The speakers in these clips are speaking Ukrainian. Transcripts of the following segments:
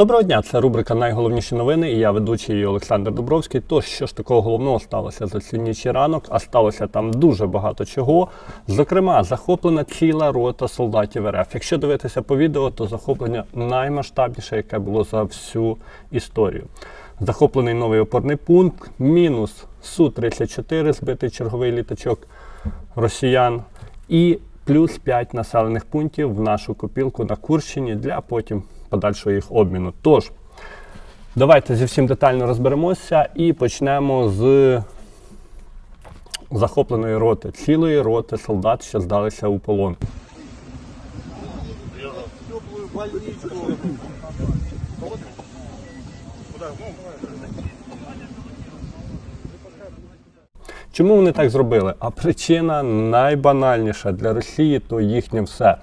Доброго дня, це рубрика Найголовніші новини і я ведучий її Олександр Дубровський. То що ж такого головного сталося за сьогоднішній ранок, а сталося там дуже багато чого. Зокрема, захоплена ціла рота солдатів РФ. Якщо дивитися по відео, то захоплення наймасштабніше, яке було за всю історію. Захоплений новий опорний пункт, мінус Су-34, збитий черговий літачок росіян, і плюс 5 населених пунктів в нашу копілку на Курщині для потім подальшого їх обміну. Тож, давайте зі всім детально розберемося і почнемо з захопленої роти. Цілої роти солдат, що здалися у полон. Чому вони так зробили? А причина найбанальніша для Росії то їхнє все.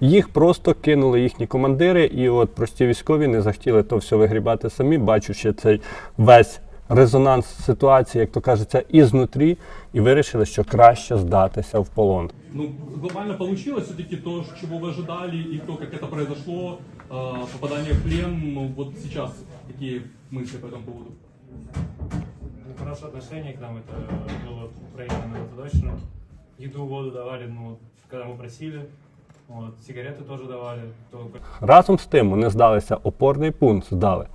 Їх просто кинули їхні командири, і от прості військові не захотіли то все вигрібати самі, бачучи цей весь резонанс ситуації, як то кажеться, ізнутрі, і вирішили, що краще здатися в полон. Ну, глобально получилось все-таки то, чего вы ожидали, и то, как это произошло, э, попадание в плен, ну, вот сейчас какие мысли по этому поводу? Ну, хорошее отношение к нам, это было проявлено точно. Еду, воду давали, ну, когда мы просили. Вот, сигареты тоже давали. То Разом з тим вони здалися, опорний пункт здали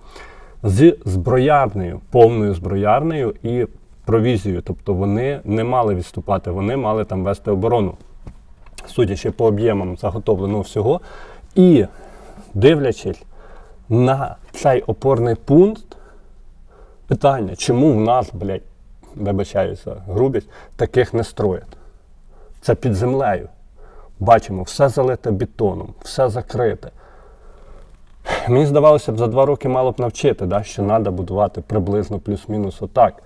з зброярнею, повною зброярнею і провізією. Тобто вони не мали відступати, вони мали там вести оборону, судячи по об'ємам заготовленого всього. І дивлячись на цей опорний пункт, питання, чому в нас, блядь, вибачаюся, грубість, таких не строять. Це під землею. Бачимо, все залите бетоном, все закрите. Мені здавалося б, за два роки мало б навчити, да, що треба будувати приблизно плюс-мінус отак.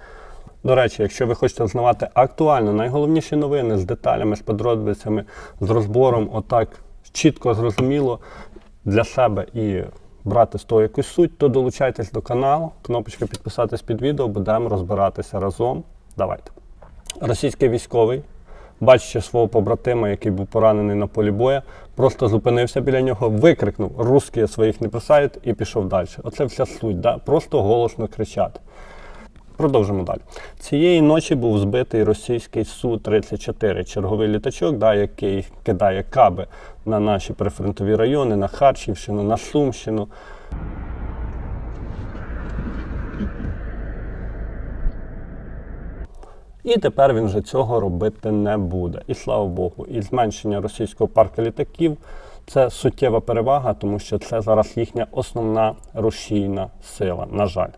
До речі, якщо ви хочете знавати актуально найголовніші новини з деталями, з подробицями, з розбором, отак чітко зрозуміло для себе і брати з того якусь суть, то долучайтесь до каналу, кнопочка підписатись під відео, будемо розбиратися разом. Давайте. Російський військовий, бачачи свого побратима, який був поранений на полі боя, просто зупинився біля нього, викрикнув Русські своїх не писають і пішов далі. Оце вся суть, да? просто голосно кричати. Продовжимо далі. Цієї ночі був збитий російський Су-34, черговий літачок, да, який кидає каби на наші прифронтові райони, на Харківщину, на Сумщину. І тепер він вже цього робити не буде. І слава Богу, і зменшення російського парку літаків це суттєва перевага, тому що це зараз їхня основна рушійна сила, на жаль.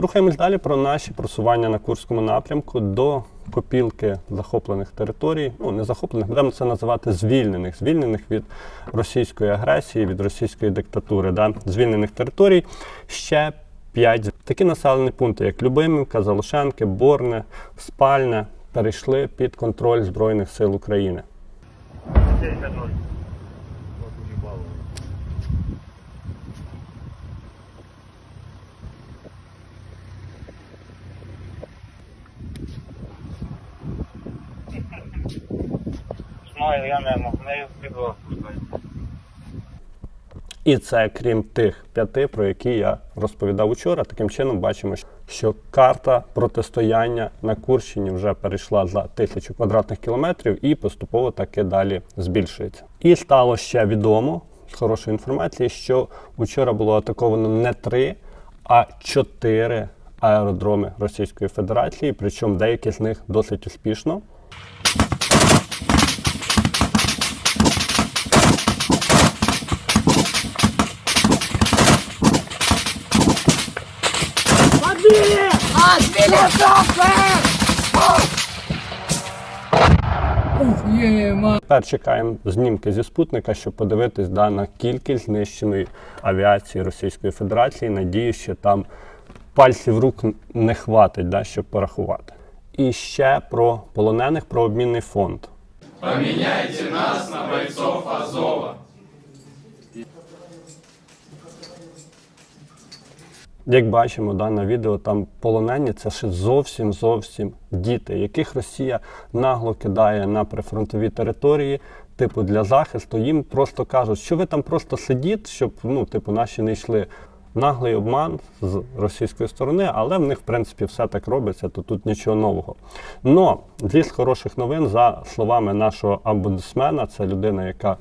Рухаємось далі про наші просування на Курському напрямку до копілки захоплених територій. Ну, не захоплених, будемо це називати звільнених, звільнених від російської агресії, від російської диктатури, да? звільнених територій. Ще п'ять такі населені пункти, як Любимівка, Залошенки, Борне, Спальне, перейшли під контроль Збройних сил України. Ну, я не мог не підвох І це крім тих п'яти, про які я розповідав учора. Таким чином бачимо, що карта протистояння на Курщині вже перейшла за тисячу квадратних кілометрів і поступово таки далі збільшується. І стало ще відомо з хорошої інформації, що учора було атаковано не три, а чотири аеродроми Російської Федерації, причому деякі з них досить успішно. Тепер чекаємо знімки зі спутника, щоб подивитись да, на кількість знищеної авіації Російської Федерації. Надію, що там пальців рук не хватить, да, щоб порахувати. І ще про полонених про обмінний фонд. Як бачимо да, на відео, там полонені це ще зовсім зовсім діти, яких Росія нагло кидає на прифронтові території типу, для захисту, їм просто кажуть, що ви там просто сидіть, щоб ну, типу, наші не йшли. Наглий обман з російської сторони, але в них, в принципі, все так робиться, то тут нічого нового. Но зі хороших новин, за словами нашого омбудсмена, це людина, яка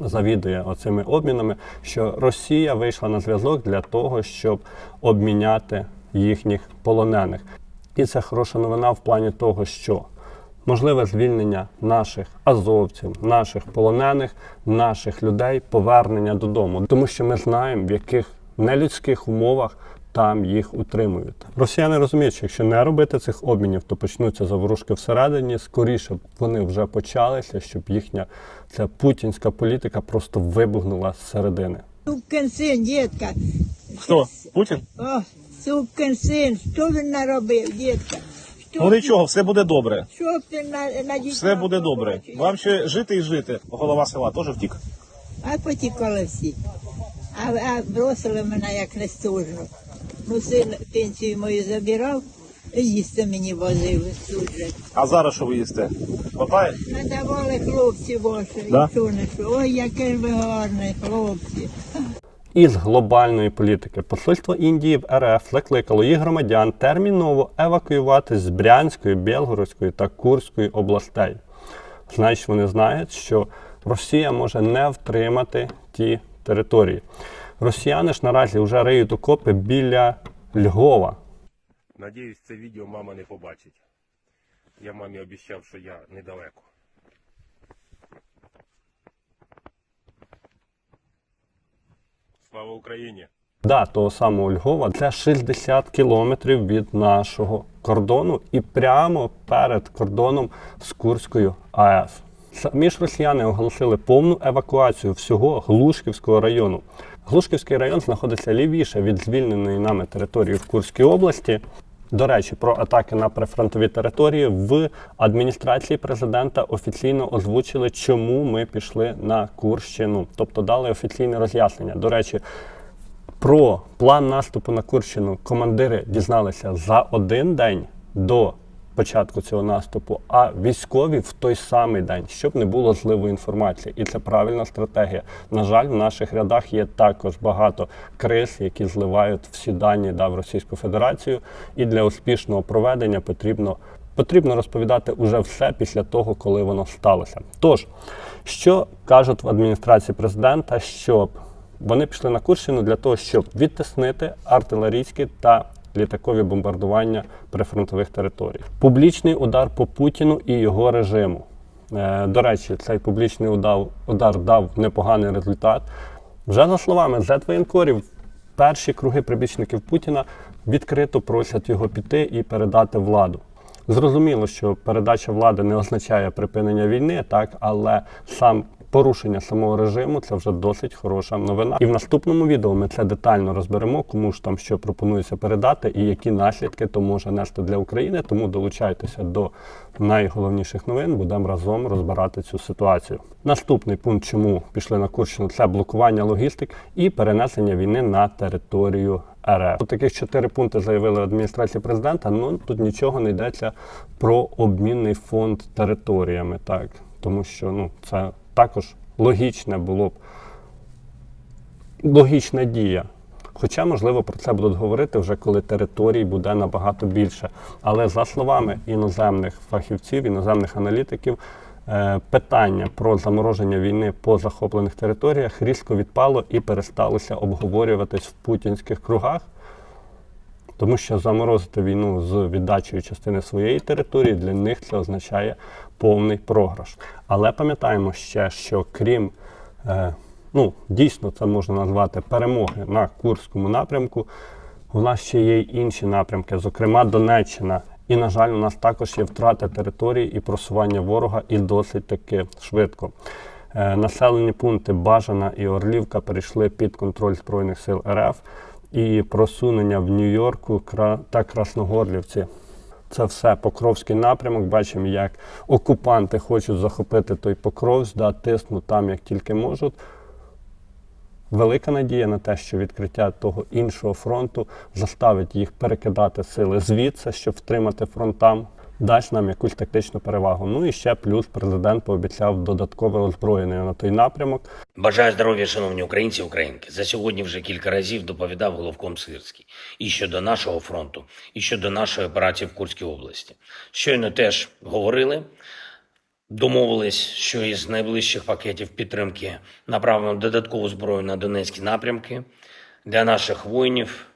завідує оцими обмінами, що Росія вийшла на зв'язок для того, щоб обміняти їхніх полонених. І це хороша новина в плані того, що можливе звільнення наших азовців, наших полонених, наших людей, повернення додому, тому що ми знаємо, в яких нелюдських умовах там їх утримують. Росіяни розуміють, що якщо не робити цих обмінів, то почнуться заворушки всередині. Скоріше б вони вже почалися, щоб їхня ця путінська політика просто вибухнула зсередини. Сукин син, дітка. Хто? Путін? О, сукин син, що він наробив, дітка? Ну нічого, все буде добре. що ти на, на дітей Все буде добре. Вам ще жити і жити. Голова села теж втік. А потікали всі. А, а бросили мене як нестужно. Ну, син пенсію мою забирав, і їсти мені возив тут же. А зараз що ви їсте? Хватає? Надавали хлопці ваші, Да? і що. Ой, яке ж ви гарні хлопці. Із глобальної політики посольство Індії в РФ закликало їх громадян терміново евакуювати з Брянської, Білгородської та Курської областей. Значить, вони знають, що Росія може не втримати ті території. Росіяни ж наразі вже риють окопи біля Львова. Надіюсь, це відео мама не побачить. Я мамі обіцяв, що я недалеко. Слава Україні! Да, того самого Львова, це 60 кілометрів від нашого кордону і прямо перед кордоном з Курською АЕС. Самі ж росіяни оголосили повну евакуацію всього Глушківського району. Глушківський район знаходиться лівіше від звільненої нами території в Курській області. До речі, про атаки на прифронтові території в адміністрації президента офіційно озвучили, чому ми пішли на Курщину, тобто дали офіційне роз'яснення. До речі, про план наступу на Курщину командири дізналися за один день до початку цього наступу, а військові в той самий день, щоб не було зливу інформації. І це правильна стратегія. На жаль, в наших рядах є також багато криз, які зливають всі дані да, в Російську Федерацію. І для успішного проведення потрібно. Потрібно розповідати уже все після того, коли воно сталося. Тож, що кажуть в адміністрації президента, щоб вони пішли на Курщину для того, щоб відтиснити артилерійські та літакові бомбардування прифронтових територій. Публічний удар по Путіну і його режиму. Е, До речі, цей публічний удар, удар дав непоганий результат. Вже за словами зет-воєнкорів, перші круги прибічників Путіна відкрито просять його піти і передати владу. Зрозуміло, що передача влади не означає припинення війни, так, але сам порушення самого режиму це вже досить хороша новина. І в наступному відео ми це детально розберемо, кому ж там що пропонується передати і які наслідки то може нести для України. Тому долучайтеся до найголовніших новин. Будемо разом розбирати цю ситуацію. Наступний пункт, чому пішли на Курщину, це блокування логістик і перенесення війни на територію РФ. Тут таких чотири пункти заявили в адміністрації президента. Ну тут нічого не йдеться про обмінний фонд територіями, так тому що ну це також логічне було б логічна дія. Хоча, можливо, про це будуть говорити вже коли територій буде набагато більше. Але за словами іноземних фахівців, іноземних аналітиків, е, питання про замороження війни по захоплених територіях різко відпало і пересталося обговорюватись в путінських кругах. Тому що заморозити війну з віддачею частини своєї території для них це означає повний програш. Але пам'ятаємо ще, що крім е, ну, дійсно це можна назвати перемоги на Курському напрямку, у нас ще є й інші напрямки, зокрема Донеччина. І, на жаль, у нас також є втрата території і просування ворога, і досить таки швидко. Е, населені пункти Бажана і Орлівка перейшли під контроль Збройних сил РФ і просунення в Нью-Йорку та Красногорлівці. Це все Покровський напрямок. Бачимо, як окупанти хочуть захопити той Покровськ, да, тиснуть там як тільки можуть. Велика надія на те, що відкриття того іншого фронту заставить їх перекидати сили звідси, щоб втримати фронт там. Дасть нам якусь тактичну перевагу. Ну і ще плюс президент пообіцяв додаткове озброєння на той напрямок. Бажаю здоров'я, шановні українці українки. За сьогодні вже кілька разів доповідав головком Сирський і щодо нашого фронту, і щодо нашої операції в Курській області. Щойно теж говорили, домовились, що із найближчих пакетів підтримки направимо додаткову зброю на Донецькі напрямки для наших воїнів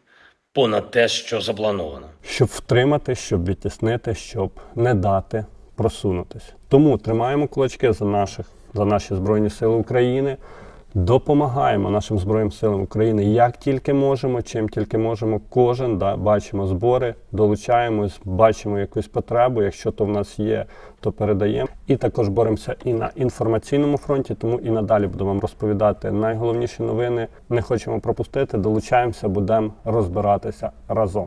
понад те, що заплановано. щоб втримати, щоб відтіснити, щоб не дати просунутися. Тому тримаємо кулачки за наших, за наші Збройні Сили України, допомагаємо нашим Збройним силам України як тільки можемо, чим тільки можемо. Кожен да, бачимо збори, долучаємось, бачимо якусь потребу. Якщо то в нас є, то передаємо. І також боремося і на інформаційному фронті, тому і надалі буду вам розповідати найголовніші новини. Не хочемо пропустити, долучаємося, будемо розбиратися разом.